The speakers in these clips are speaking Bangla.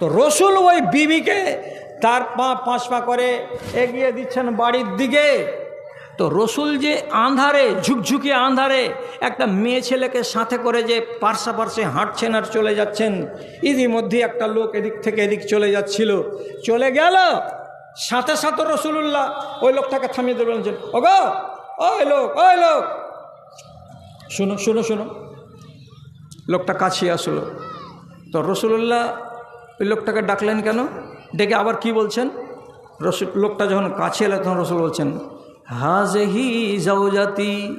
তো রসুল ওই বিবিকে তার পা পাঁচ পা করে এগিয়ে দিচ্ছেন বাড়ির দিকে। তো রসুল যে আন্ধারে, ঝুকঝুকি আন্ধারে একটা মেয়ে ছেলেকে সাথে করে যে পার্শ্বা পার্শ্বে হাঁটছেন আর চলে যাচ্ছেন, ইতিমধ্যে একটা লোক এদিক থেকে এদিক চলে যাচ্ছিল। চলে গেল। সাথে সাথে রসুল্লাহ ওই লোকটাকে থামিয়ে দেবেন যে ওগো, ওই লোক ওই লোক। শুনো শুনো শুনো। লোকটা কাছে আসলো। তো রসুল্লাহ ওই লোকটাকে ডাকলেন কেন? ডেকে আবার কি বলছেন? রসুল, লোকটা যখন কাছে এলো, তখন রসুল বলছেন, হাজেহি জাউজাতি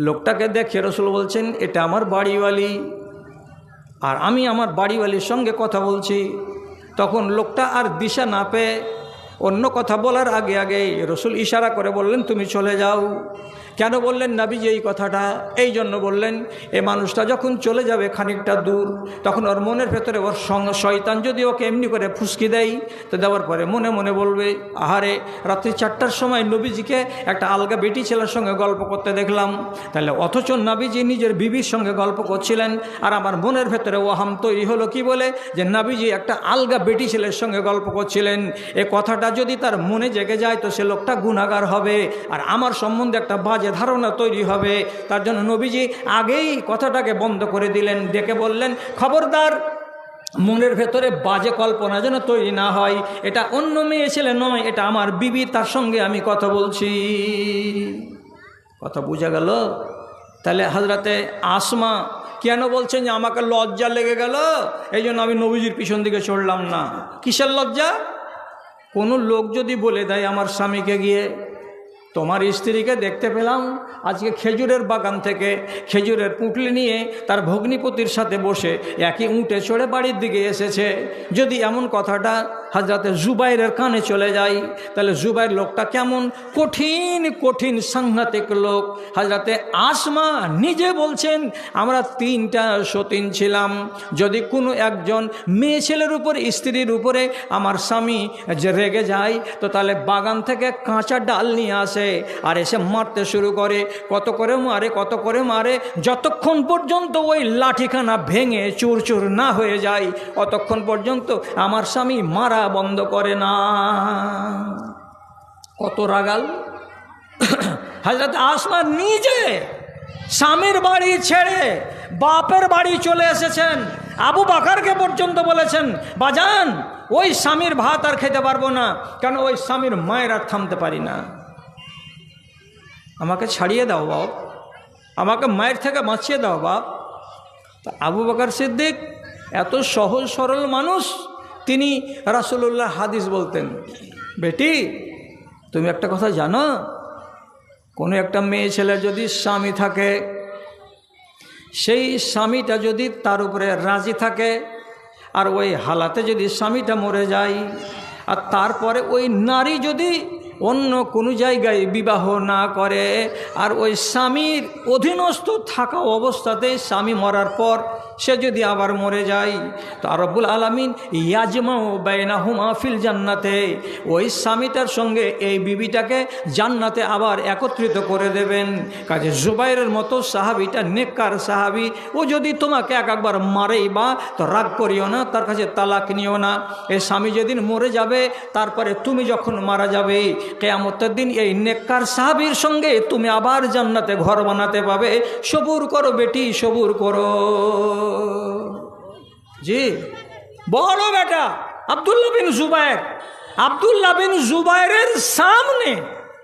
লোকটাকে দেখে রসুল বলছেন, এটা আমার বাড়িওয়ালি। আর আমি আমার বাড়িওয়ালির সঙ্গে কথা বলছি। তখন লোকটা আর দিশা না পেয়ে অন্য কথা বলার আগে আগে রসুল ইশারা করে বললেন, তুমি চলে যাও। কেন বললেন, নাবিজি এই কথাটা। এই জন্য বললেন, এ মানুষটা যখন চলে যাবে খানিকটা দূর, তখন ওর মনের ভেতরে ওর শয়তান যদি ওকে এমনি করে ফুসকি দেয়, তো দেওয়ার পরে মনে মনে বলবে, আহারে, রাত্রি চারটার সময় নবীজিকে একটা আলগা বেটি ছেলের সঙ্গে গল্প করতে দেখলাম। তাহলে অথচ নাবিজি নিজের বিবির সঙ্গে গল্প করছিলেন, আর আমার মনের ভেতরে ওহাম তৈরি হলো কি বলে? যে নাবিজি একটা আলগা বেটি ছেলের সঙ্গে গল্প করছিলেন। এ কথাটা যদি তার মনে জেগে যায়, তো সে লোকটা গুণাগার হবে। আর আমার সম্বন্ধে একটা বাজে ধারণা তৈরি হবে। তার জন্য নবীজি আগেই কথাটাকে বন্ধ করে দিলেন। ডেকে বললেন, খবরদার, মনের ভেতরে বাজে কল্পনা যেন তৈরি না হয়। এটা অন্য মেয়ে ছেলে নয়, এটা আমার বিবি, তার সঙ্গে আমি কথা বলছি। কথা বোঝা গেল? তাহলে হাজরাতে আসমা কেন বলছেন যে আমাকে লজ্জা লেগে গেল? এই জন্য আমি নবীজির পিছন দিকে চড়লাম না। কিসের লজ্জা? কোনো লোক যদি বলে দেয়, আমার স্বামীকে গিয়ে তোমার স্ত্রীকে দেখতে পেলাম, আজকে খেজুরের বাগান থেকে খেজুরের পুঁটলি নিয়ে তার ভগ্নিপতির সাথে বসে একই উঁটে চড়ে বাড়ির দিকে এসেছে। যদি এমন কথাটা হাজরাতে জুবাইরের কানে চলে যায় তাহলে জুবাইর লোকটা কেমন? কঠিন কঠিন সাংঘাতিক লোক। হাজরাতে আসমা নিজে বলছেন, আমরা তিনটা সতীন ছিলাম। যদি কোনো একজন মেয়ে ছেলের উপর, স্ত্রীর উপরে আমার স্বামী যে রেগে যায়, তো তাহলে বাগান থেকে কাঁচা ডাল নিয়ে আসে আর এসে মারতে শুরু করে। কত করে মারে, কত করে মারে, যতক্ষণ পর্যন্ত ওই লাঠিখানা ভেঙে চুর চুর না হয়ে যায়, অতক্ষণ পর্যন্ত আমার স্বামী মারা বন্ধ করে না। কত রাগাল। হাজরত আসমা নিজে স্বামীর বাড়ি ছেড়ে বাপের বাড়ি চলে এসেছেন। আবু বাকারকে পর্যন্ত বলেছেন, বাজান, ওই স্বামীর ভাত আর খেতে পারব না, কেন ওই স্বামীর মায়ের আর থামতে পারি না। আমাকে ছাড়িয়ে দাও বাপ। আমাকে মায়ের থেকে বাঁচিয়ে দাও বাপ। তা আবু বাকার সিদ্দিক এত সহজ সরল মানুষ তিনি রাসুল্লাহ হাদিস বলতেন, বেটি, তুমি একটা কথা জানো? কোনো একটা মেয়ে ছেলে যদি স্বামী থাকে, সেই স্বামীটা যদি তার উপরে রাজি থাকে, আর ওই হালাতে যদি স্বামীটা মরে যায়, আর তারপরে ওই নারী যদি অন্য কোনো জায়গায় বিবাহ না করে, আর ওই স্বামীর অধীনস্থ থাকা অবস্থাতে স্বামী মরার পর সে যদি আবার মরে যায়, তো রব্বুল আলমিন ইয়াজমাও বেনা হুমা ফিল জান্নাতে, ওই স্বামীটার সঙ্গে এই বিবিটাকে জান্নাতে আবার একত্রিত করে দেবেন। কাজে জুবাইরের মতো সাহাবিটা নেককার সাহাবি, ও যদি তোমাকে এক একবার মারেই বা, তো রাগ করিও না, তার কাছে তালাক নিও না। এই স্বামী যেদিন মরে যাবে, তারপরে তুমি যখন মারা যাবে, কেয়ামতের দিন এই নেককার সাহাবির সঙ্গে তুমি আবার জান্নাতে ঘর বানাতে পাবে। সবুর করো বেটি, সবুর করো। জি। বড় বেটা, আবদুল্লাহ বিন জুবায়ের। আবদুল্লাহ বিন জুবায়ের সামনে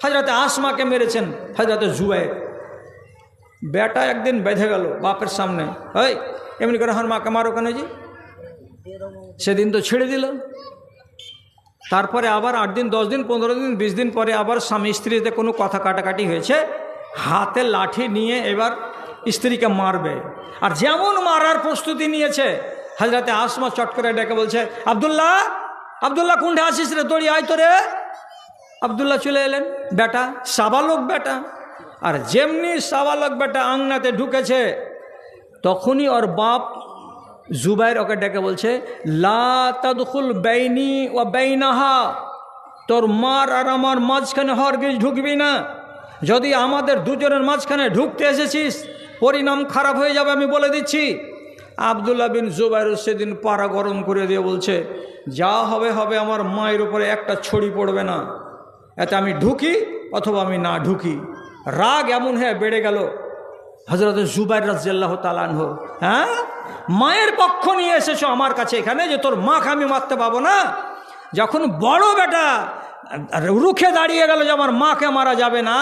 হজরতে আসমাকে মেরেছেন হজরতে জুবায়ের। বেটা একদিন বেঁধে গেল বাপের সামনে। ওই এমনি করে আমার মাকে মারো কেন জি? সেদিন তো ছেড়ে দিল। তারপরে আবার আট দিন, দশ দিন, পনেরো দিন, বিশ দিন পরে আবার স্বামী স্ত্রীতে কোনো কথা কাটাকাটি হয়েছে। হাতে লাঠি নিয়ে এবার স্ত্রীকে মারবে। আর যেমন মারার প্রস্তুতি নিয়েছে হাজরাতে আসমা চট করে ডেকে বলছে, আবদুল্লাহ আবদুল্লাহ, কুণ্ঠে আসিস রে, দড়ি, আয় তো রে আবদুল্লাহ চলে এলেন। বেটা, সাবালক বেটা। আর যেমনি সাবালক বেটা আংনাতে ঢুকেছে, তখনই ওর বাপ জুবাইর ওকে ডেকে বলছে, লা বেইনি ও বেইনাহা, তোর মার আর আমার মাঝখানে হরগিজ ঢুকবি না। যদি আমাদের দুজনের মাঝখানে ঢুকতে এসেছিস পরিণাম খারাপ হয়ে যাবে, আমি বলে দিচ্ছি। আবদুল্লাহ বিন জুবাইর সেদিন পাড়া গরম করে দিয়ে বলছে, যা হবে হবে, আমার মায়ের উপরে একটা ছড়ি পড়বে না। এতে আমি ঢুকি অথবা আমি না ঢুকি। রাগ এমন হ্যাঁ বেড়ে গেল। হজরত জুবাইর রাজিয়াল্লাহ তালানহ হ্যাঁ? মায়ের পক্ষ নিয়ে এসেছ আমার কাছে এখানে যে তোর মাখ আমি মারতে পাবো না? যখন বড় বেটা রুখে দাঁড়িয়ে গেল যে আমার মাকে মারা যাবে না।